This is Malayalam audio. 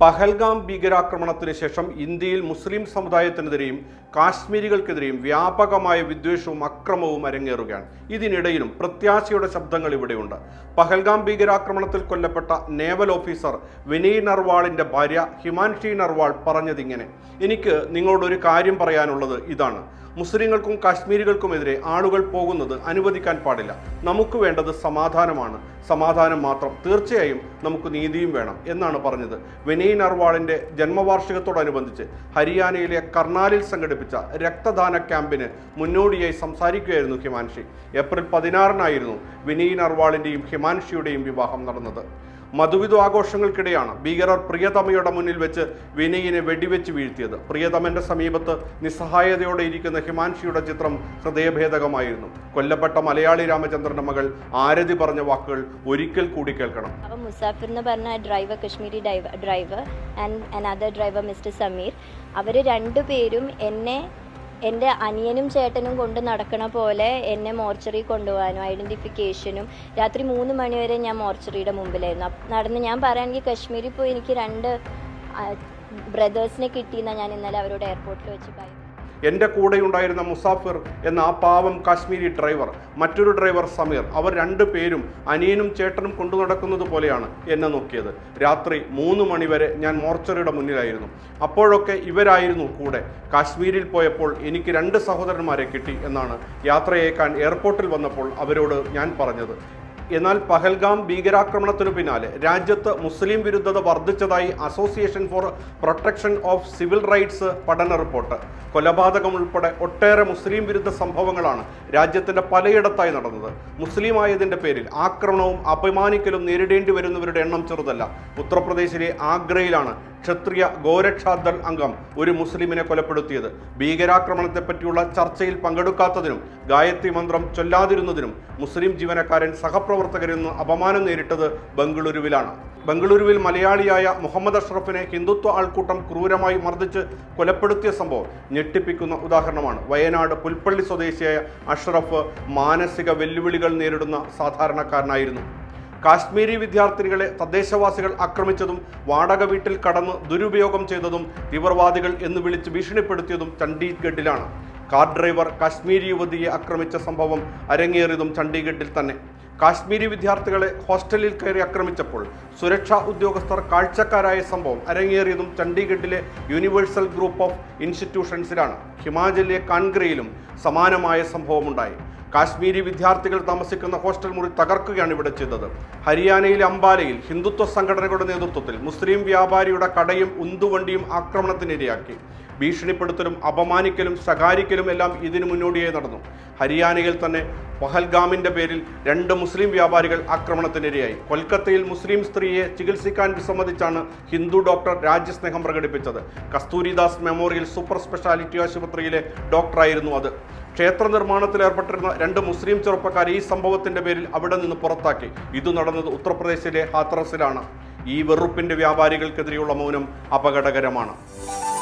പഹൽഗാം ഭീകരാക്രമണത്തിന് ശേഷം ഇന്ത്യയിൽ മുസ്ലിം സമുദായത്തിനെതിരെയും കാശ്മീരികൾക്കെതിരെയും വ്യാപകമായ വിദ്വേഷവും അക്രമവും അരങ്ങേറുകയാണ്. ഇതിനിടയിലും പ്രത്യാശയുടെ ശബ്ദങ്ങൾ ഇവിടെയുണ്ട്. പഹൽഗാം ഭീകരാക്രമണത്തിൽ കൊല്ലപ്പെട്ട നേവൽ ഓഫീസർ വിനയ് നർവാളിന്റെ ഭാര്യ ഹിമാൻഷി നർവാൾ പറഞ്ഞതിങ്ങനെ. എനിക്ക് നിങ്ങളോട് ഒരു കാര്യം പറയാനുള്ളത് ഇതാണ്. മുസ്ലിങ്ങൾക്കും കാശ്മീരികൾക്കുമെതിരെ ആളുകൾ പോകുന്നത് അനുവദിക്കാൻ പാടില്ല. നമുക്ക് വേണ്ടത് സമാധാനമാണ്. സമാധാനം മാത്രം. തീർച്ചയായും നമുക്ക് നീതിയും വേണം എന്നാണ് പറഞ്ഞത്. വിനയ് നർവാളിന്റെ ജന്മവാർഷികത്തോടനുബന്ധിച്ച് ഹരിയാനയിലെ കർണാലിൽ സംഘടിപ്പിച്ച രക്തദാന ക്യാമ്പിന് മുന്നോടിയായി സംസാരിക്കുകയായിരുന്നു ഹിമാൻഷി. ഏപ്രിൽ പതിനാറിനായിരുന്നു വിനയ് നർവാളിന്റെയും ഹിമാൻഷിയുടെയും വിവാഹം നടന്നത്. മധുവിധു ആഘോഷങ്ങൾക്കിടെയാണ് ഭീകരർ പ്രിയതമയുടെ മുന്നിൽ വെച്ച് വിനയിനെ വെടിവെച്ച് വീഴ്ത്തിയത്. പ്രിയതമന്റെ സമീപത്ത് നിസ്സഹായതയോടെ ഇരിക്കുന്ന ഹിമാൻഷിയുടെ ചിത്രം ഹൃദയഭേദകമായിരുന്നു. കൊല്ലപ്പെട്ട മലയാളി രാമചന്ദ്രന്റെ മകൾ ആരതി പറഞ്ഞ വാക്കുകൾ ഒരിക്കൽ കൂടി കേൾക്കണം. അപ്പോൾ മുസാഫിർ എന്ന് പറഞ്ഞ driver Kashmiri driver and another driver mister Sameer. അവർ രണ്ടുപേരും എന്നെ എന്റെ അനിയനും ചേട്ടനും കൊണ്ട് നടക്കണ പോലെ എന്നെ മോർച്ചറി കൊണ്ടുപോകാനും ഐഡന്റിഫിക്കേഷനും രാത്രി മൂന്ന് മണിവരെ ഞാൻ മോർച്ചറിയുടെ മുമ്പിലായിരുന്നു. നടന്ന് ഞാൻ പറയുകയാണെങ്കിൽ കശ്മീരിൽ പോയി എനിക്ക് രണ്ട് ബ്രദേഴ്സിനെ കിട്ടിയെന്നാണ് ഞാൻ ഇന്നലെ അവരോട് എയർപോർട്ടിൽ വെച്ച് പറയും എന്റെ കൂടെയുണ്ടായിരുന്ന മുസാഫിർ എന്ന ആ പാവം കാശ്മീരി ഡ്രൈവർ മറ്റൊരു ഡ്രൈവർ സമീർ. അവർ രണ്ടു പേരും അനിയനും ചേട്ടനും കൊണ്ടു നടക്കുന്നത് പോലെയാണ് എന്നെ നോക്കിയത്. രാത്രി മൂന്ന് മണിവരെ ഞാൻ മോർച്ചറിയുടെ മുന്നിലായിരുന്നു. അപ്പോഴൊക്കെ ഇവരായിരുന്നു കൂടെ. കാശ്മീരിൽ പോയപ്പോൾ എനിക്ക് രണ്ട് സഹോദരന്മാരെ കിട്ടി എന്നാണ് യാത്രയേക്കാൻ എയർപോർട്ടിൽ വന്നപ്പോൾ അവരോട് ഞാൻ പറഞ്ഞത്. എന്നാൽ പഹൽഗാം ഭീകരാക്രമണത്തിനു പിന്നാലെ രാജ്യത്ത് മുസ്ലിം വിരുദ്ധത വർദ്ധിച്ചതായി Association for Protection of Civil Rights പഠന റിപ്പോർട്ട്. കൊലപാതകം ഉൾപ്പെടെ ഒട്ടേറെ മുസ്ലിം വിരുദ്ധ സംഭവങ്ങളാണ് രാജ്യത്തിന്റെ പലയിടത്തായി നടന്നത്. മുസ്ലിം ആയതിന്റെ പേരിൽ ആക്രമണവും അപമാനിക്കലും നേരിടേണ്ടി വരുന്നവരുടെ എണ്ണം ചെറുതല്ല. ഉത്തർപ്രദേശിലെ ആഗ്രയിലാണ് ക്ഷത്രിയ ഗോരക്ഷാദൾ അംഗം ഒരു മുസ്ലിമിനെ കൊലപ്പെടുത്തിയത്. ഭീകരാക്രമണത്തെ പറ്റിയുള്ള ചർച്ചയിൽ പങ്കെടുക്കാത്തതിനും ഗായത്രി മന്ത്രം ചൊല്ലാതിരുന്നതിനും മുസ്ലിം ജീവനക്കാരൻ സഹപ്രവർത്തകരിൽ നിന്ന് അപമാനം നേരിട്ടത് ബംഗളൂരുവിലാണ്. ബംഗളൂരുവിൽ മലയാളിയായ മുഹമ്മദ് അഷ്റഫിനെ ഹിന്ദുത്വ ആൾക്കൂട്ടം ക്രൂരമായി മർദ്ദിച്ച് കൊലപ്പെടുത്തിയ സംഭവം ഞെട്ടിപ്പിക്കുന്ന ഉദാഹരണമാണ്. വയനാട് പുൽപ്പള്ളി സ്വദേശിയായ അഷ്റഫ് മാനസിക വെല്ലുവിളികൾ നേരിടുന്ന സാധാരണക്കാരനായിരുന്നു. കാശ്മീരി വിദ്യാർത്ഥികളെ തദ്ദേശവാസികൾ ആക്രമിച്ചതും വാടക വീട്ടിൽ കടന്ന് ദുരുപയോഗം ചെയ്തതും തീവ്രവാദികൾ എന്ന് വിളിച്ച് ഭീഷണിപ്പെടുത്തിയതും ചണ്ഡീഗഡിലാണ്. കാർ ഡ്രൈവർ കാശ്മീരി യുവതിയെ ആക്രമിച്ച സംഭവം അരങ്ങേറിയതും ചണ്ഡീഗഡിൽ തന്നെ. കാശ്മീരി വിദ്യാർത്ഥികളെ ഹോസ്റ്റലിൽ കയറി ആക്രമിച്ചപ്പോൾ സുരക്ഷാ ഉദ്യോഗസ്ഥർ കാഴ്ചക്കാരായ സംഭവം അരങ്ങേറിയതും ചണ്ഡീഗഡിലെ യൂണിവേഴ്സൽ ഗ്രൂപ്പ് ഓഫ് ഇൻസ്റ്റിറ്റ്യൂഷൻസിലാണ്. ഹിമാചലിലെ കാൺഗ്രയിലും സമാനമായ സംഭവമുണ്ടായി. കാശ്മീരി വിദ്യാർത്ഥികൾ താമസിക്കുന്ന ഹോസ്റ്റൽ മുറി തകർക്കുകയാണ് ഇവിടെ ചെയ്തത്. ഹരിയാനയിലെ അംബാലയിൽ ഹിന്ദുത്വ സംഘടനകളുടെ നേതൃത്വത്തിൽ മുസ്ലിം വ്യാപാരിയുടെ കടയും ഉന്തുവണ്ടിയും ആക്രമണത്തിനിരയാക്കി. ഭീഷണിപ്പെടുത്തലും അപമാനിക്കലും ശകാരിക്കലും എല്ലാം ഇതിനു മുന്നോടിയായി നടന്നു. ഹരിയാനയിൽ തന്നെ പഹൽഗാമിന്റെ പേരിൽ രണ്ട് മുസ്ലിം വ്യാപാരികൾ ആക്രമണത്തിനിരയായി. കൊൽക്കത്തയിൽ മുസ്ലിം സ്ത്രീയെ ചികിത്സിക്കാൻ വിസമ്മതിച്ചാണ് ഹിന്ദു ഡോക്ടർ രാജ്യസ്നേഹം പ്രകടിപ്പിച്ചത്. കസ്തൂരിദാസ് മെമ്മോറിയൽ സൂപ്പർ സ്പെഷ്യാലിറ്റി ആശുപത്രിയിലെ ഡോക്ടറായിരുന്നു അത്. ക്ഷേത്ര നിർമ്മാണത്തിൽ ഏർപ്പെട്ടിരുന്ന രണ്ട് മുസ്ലിം ചെറുപ്പക്കാരെ ഈ സംഭവത്തിന്റെ പേരിൽ അവിടെ നിന്ന് പുറത്താക്കി. ഇത് നടന്നത് ഉത്തർപ്രദേശിലെ ഹാത്രസിലാണ്. ഈ വെറുപ്പിന്റെ വ്യാപാരികൾക്കെതിരെയുള്ള മൗനം അപകടകരമാണ്.